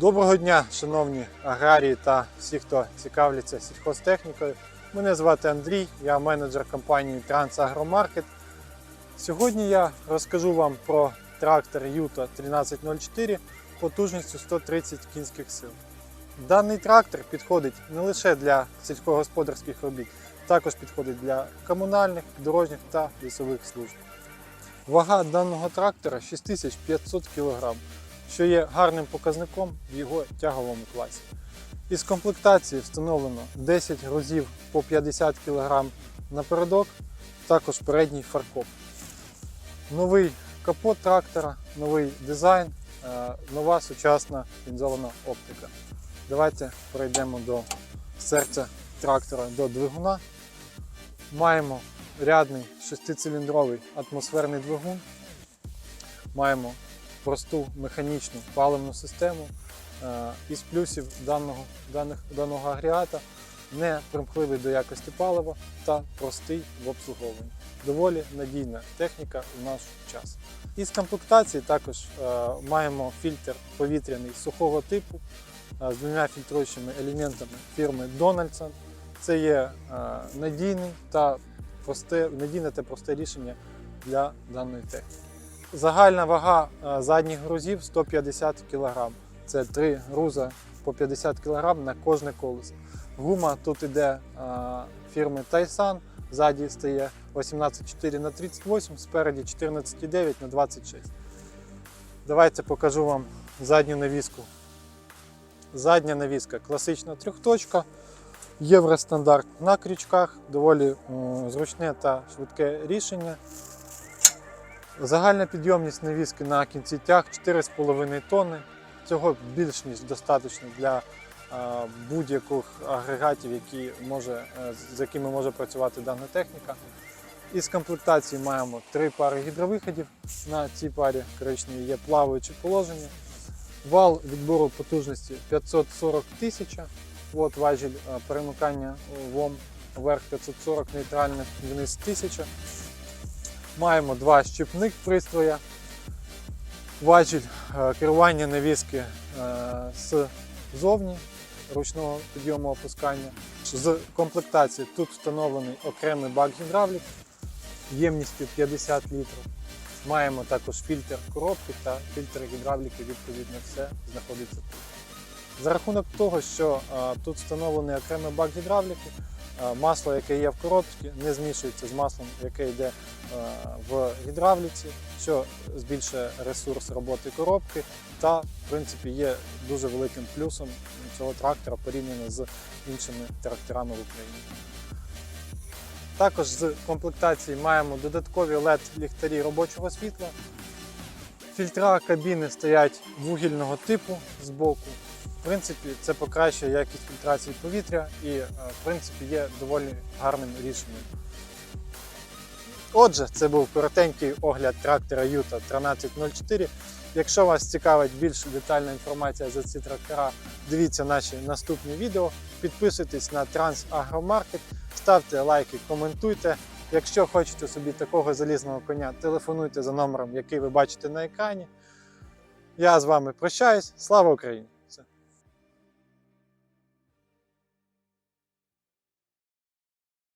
Доброго дня, шановні аграрії та всі, хто цікавляться сільхозтехнікою. Мене звати Андрій, я менеджер компанії Трансагромаркет. Сьогодні я розкажу вам про трактор Юта 1304 потужністю 130 кінських сил. Даний трактор підходить не лише для сільськогосподарських робіт, також підходить для комунальних, дорожніх та лісових служб. Вага даного трактора 6500 кг, що є гарним показником в його тяговому класі. Із комплектації встановлено 10 грузів по 50 кг напередок, також передній фаркоп. Новий капот трактора, новий дизайн, е, нова сучасна лінзована оптика. Давайте перейдемо до серця трактора, до двигуна. Маємо рядний шестициліндровий атмосферний двигун. Маємо просту механічну паливну систему. Е, Із плюсів даного, даних, даного агрегата не примхливий до якості палива та простий в обслуговуванні. Доволі надійна техніка в наш час. Із комплектації також е, маємо фільтр повітряний сухого типу е, з двома фільтруючими елементами фірми Donaldson. Це є е, надійний та просте, надійне та просте рішення для даної техніки. Загальна вага е, задніх грузів 150 кг. Це три груза по 50 кг на кожне колесо. Гума тут іде е, фірми Taysan, ззаді стає 18,4 на 38, спереді 14,9 на 26. Давайте покажу вам задню навіску. Задня навіска класична трьохточка, євростандарт на крючках, доволі зручне та швидке рішення. Загальна підйомність навіски на кінці тяг 4,5 тонни. Цього більш ніж достатньо для е, будь-яких агрегатів, які може, е, з якими може працювати дана техніка. Із комплектації маємо три пари гідровиходів. На цій парі коричневі є плаваючі положення. Вал відбору потужності 540 тисяч. От важіль е, перемикання ВОМ вверх 540, нейтральне вниз 1000. Маємо два щепник пристроя, важіль е, керування навіски е, ззовні ручного підйому опускання. З комплектації тут встановлений окремий бак гідравлік ємністю 50 літрів. Маємо також фільтр коробки та фільтр гідравліки, відповідно, все знаходиться тут. За рахунок того, що е, тут встановлений окремий бак гідравліки, масло, яке є в коробці, не змішується з маслом, яке йде в гідравліці, що збільшує ресурс роботи коробки та, в принципі, є дуже великим плюсом цього трактора порівняно з іншими тракторами в Україні. Також з комплектації маємо додаткові LED-ліхтарі робочого світла. Фільтра кабіни стоять вугільного типу з боку. В принципі, це покращує якість фільтрації повітря і, е, в принципі, є доволі гарним рішенням. Отже, це був коротенький огляд трактора Юта 1304. Якщо вас цікавить більш детальна інформація за ці трактора, дивіться наші наступні відео. Підписуйтесь на Трансагромаркет, ставте лайки, коментуйте. Якщо хочете собі такого залізного коня, телефонуйте за номером, який ви бачите на екрані. Я з вами прощаюсь. Слава Україні!